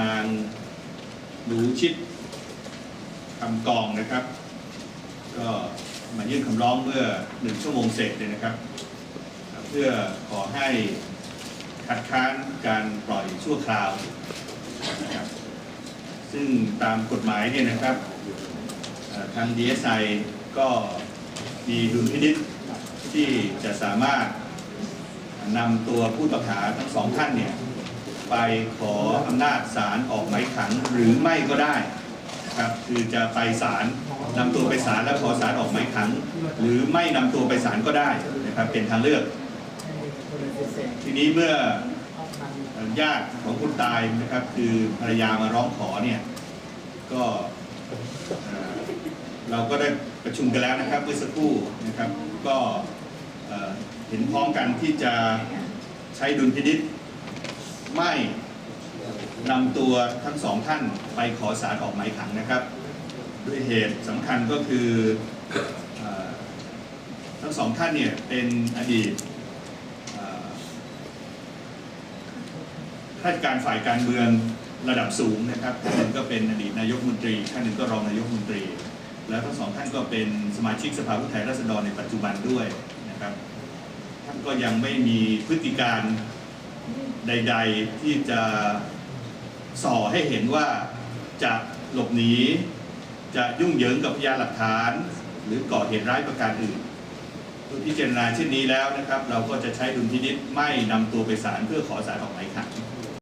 นางหนูชิดคำกองนะครับ ก็มายื่นคำร้องเมื่อหนึ่งชั่วโมงเสร็จเลยนะครับ เพื่อขอให้คัดค้านการปล่อยชั่วคราวนะครับซึ่งตามกฎหมายเนี่ยนะครับเอ่อทาง DSI ก็มีดุลพินิษที่จะสามารถนำตัวผู้ต้องหาทั้งสองท่านเนี่ย ไปขออำนาจศาลออกหมายขังหรือไม่ก็ได้ครับคือจะไปศาลนำตัวไปศาลแล้วขอศาลออกหมายขัง หรือไม่นำตัวไปศาลก็ได้นะครับเป็นทางเลือก ทีนี้เมื่อญาติของผู้ตายนะครับ คือภรรยามาร้องขอเนี่ยก็เราก็ได้ประชุมกันแล้วนะครับเมื่อสักครู่นะครับ ก็เอ่อเห็นพ้องกันที่จะใช้ดุลพินิษ ไม่นำตัวทั้งสองท่านไปขอสารออกหมายขังนะครับ ด้วยเหตุสำคัญก็คืออทั้งสองท่านเนี่ยเป็นอดีตข้าราชการฝ่ายการเมืองระดับสูงนะครับท่านหนึ่งก็เป็นอดีตนายกมนตรีท่านหนึ่งก็รองนายกมนตรี แล้วทั้งสองท่านก็เป็นสมาชิกสภาผู้แทนราษฎรในปัจจุบันด้วยนะครับ ท่านก็ยังไม่มีพฤติการ ใด ๆ ที่จะส่อให้เห็นว่าจะหลบหนีจะยุ่งเหยิงกับพยานหลักฐาน หรือก่อเหตุร้ายประการอื่นเมื่อพิจารณาเช่นนี้แล้วนะครับ เราก็จะใช้ดุลพินิษไม่นำตัวไปศาลเพื่อขอสารออกหมายขัง